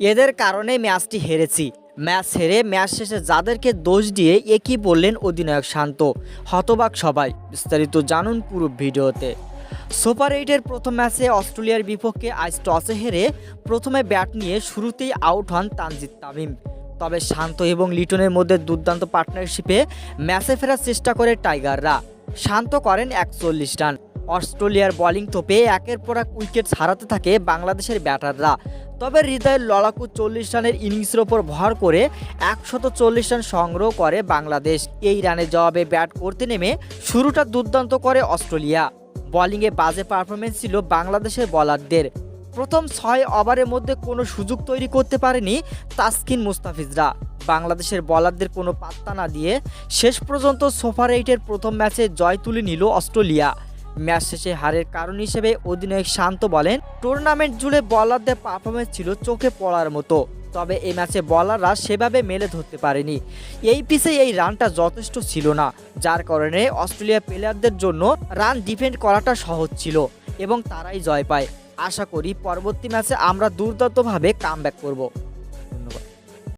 এদের কারণে ম্যাচটি হেরেছি। ম্যাচ হেরে, ম্যাচ শেষে যাদেরকে দোষ দিয়ে একই বললেন অধিনায়ক শান্ত। হতবাক সবাই। বিস্তারিত জানুন পুরো ভিডিওতে। সুপার এইটের প্রথম ম্যাচে অস্ট্রেলিয়ার বিপক্ষে আজ টসে হেরে প্রথমে ব্যাট নিয়ে শুরুতেই আউট হন তানজিদ তামিম। তবে শান্ত এবং লিটনের মধ্যে দুর্দান্ত পার্টনারশিপে ম্যাচে ফেরার চেষ্টা করে টাইগাররা। শান্ত করেন একচল্লিশ রান। অস্ট্রেলিয়ার বোলিং তোপে একের পর এক উইকেট হারাতে থাকে বাংলাদেশের ব্যাটাররা। তবে হৃদয়ের লড়াকু চল্লিশ রানের ইনিংসের ওপর ভর করে একশত চল্লিশ রান সংগ্রহ করে বাংলাদেশ। এই রানের জবাবে ব্যাট করতে নেমে শুরুটা দুর্দান্ত করে অস্ট্রেলিয়া। বোলিংয়ে বাজে পারফরমেন্স ছিল বাংলাদেশের বলারদের। প্রথম ছয় ওভারের মধ্যে কোনো সুযোগ তৈরি করতে পারেনি তাসকিন মুস্তাফিজরা। বাংলাদেশের বলারদের কোনো পাত্তা না দিয়ে শেষ পর্যন্ত সুপার এইটের প্রথম ম্যাচে জয় তুলে নিল অস্ট্রেলিয়া। ম্যাচ শেষে হারের কারণ হিসেবে অধিনায়ক শান্ত বলেন টুর্নামেন্ট জুড়ে বলারদের পারফরমেন্স ছিল চোখে পড়ার মতো। তবে এই ম্যাচে বলাররা সেভাবে মেলে ধরতে পারেনি। এই পিসে এই রানটা যথেষ্ট ছিল না, যার কারণে অস্ট্রেলিয়া প্লেয়ারদের জন্য রান ডিফেন্ড করাটা সহজ ছিল এবং তারাই জয় পায়। আশা করি পরবর্তী ম্যাচে আমরা দুর্দান্তভাবে কামব্যাক করব।